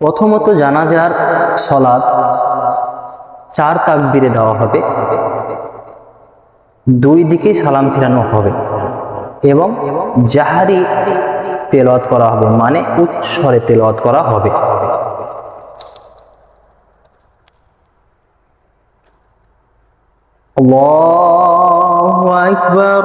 প্রথমত জানাজার সলাৎ চার তাকবিরে দেওয়া হবে। দুই দিকেই সালাম ফিরানো হবে এবং জাহারি তেলাওয়াত করা হবে মানে উচ্চস্বরে তেলাওয়াত করা হবে। আল্লাহু আকবার।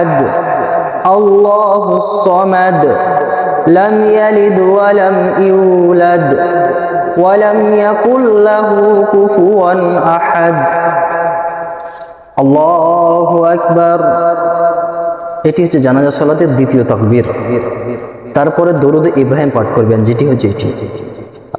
أحد الله الصمد لم يلد ولم يولد ولم يكن له كفوا أحد الله أكبر এটি হচ্ছে জানাজা সালাতের দ্বিতীয় তাকবীর তারপরে দরুদ ইব্রাহিম পাঠ করবেন যেটি হচ্ছে এটি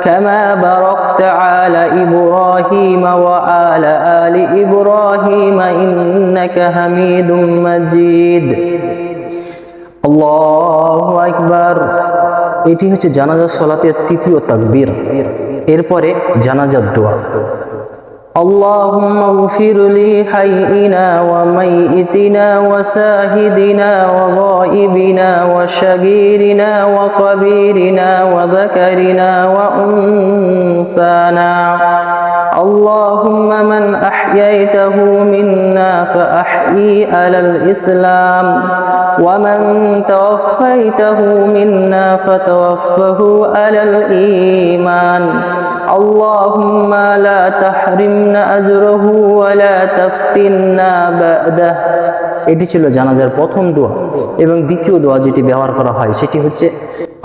كما باركت على إبراهيم وآل آل إبراهيم إنك حميد مجيد আল্লাহু আকবার এটি হচ্ছে জানাজার সলাতের তৃতীয় তাকবীর এরপরে জানাজার দোয়া اللهم اغفر لي حيئنا وميئتنا وساهدنا وغائبنا وشقيرنا وقبيرنا وذكرنا وأنسانا اللهم من أحييته منا فأحيي على الإسلام ومن توفيته منا فتوفه على الإيمان. اللهم لا تحرمنا أجره ولا تفتنا بعده এটি ছিল জানাজার প্রথম দোয়া এবং দ্বিতীয় দোয়া যেটি ব্যবহার করা হয় সেটি হচ্ছে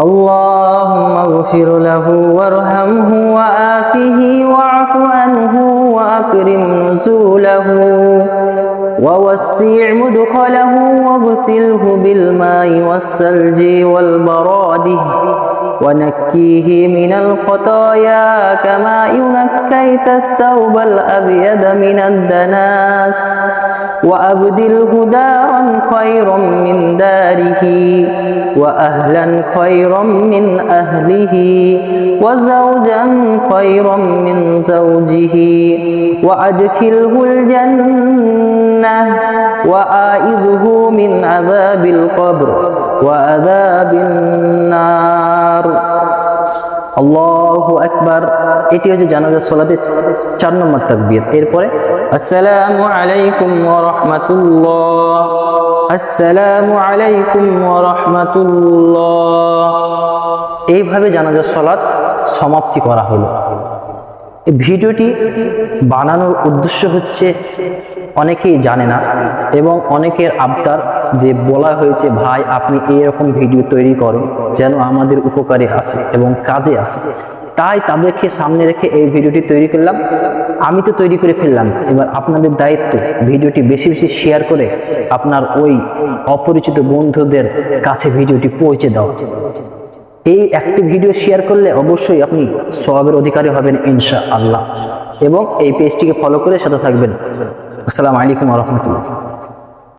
اللهم اغفر له وارحمه وآفه واعف عنه وأكرم نزوله ووسع مدخله واغسله بالماء والثلج والبراد ونكيه من الخطايا كما ينكيت الثوب الأبيض من الدناس وأبدله دارا خيرا من داره وأهلا خيرا من أهله وزوجا خيرا من زوجه وأدخله الجنة وآئذه من عذاب القبر وعذاب النار আল্লাহু আকবার এটি হচ্ছে জানাজার সলাতে চার নম্বর তাকবীর এরপরে আসসালামু আলাইকুম ওয়া রাহমাতুল্লাহ আসসালামু আলাইকুম ওয়া রাহমাতুল্লাহ এইভাবে জানাজার সলাত সমাপ্তি করা হলো এই ভিডিওটি বানানোর উদ্দেশ্য হচ্ছে অনেকেই জানে না এবং অনেকের আবদার যে বলা হয়েছে, ভাই, আপনি এইরকম ভিডিও তৈরি করেন যেন আমাদের উপকারে আসে এবং কাজে আসে। তাই তাদেরকে সামনে রেখে এই ভিডিওটি তৈরি করলাম। আমি তো তৈরি করে ফেললাম। এবার আপনাদের দায়িত্ব ভিডিওটি বেশি বেশি শেয়ার করে আপনার ওই অপরিচিত বন্ধুদের কাছে ভিডিওটি পৌঁছে দাও। এই একটি ভিডিও শেয়ার করলে অবশ্যই আপনি সবাবের অধিকারী হবেন ইনশা আল্লাহ এবং এই পেজটিকে ফলো করে সাথে থাকবেন। আসসালামু আলাইকুম রহমতুল্লাহ।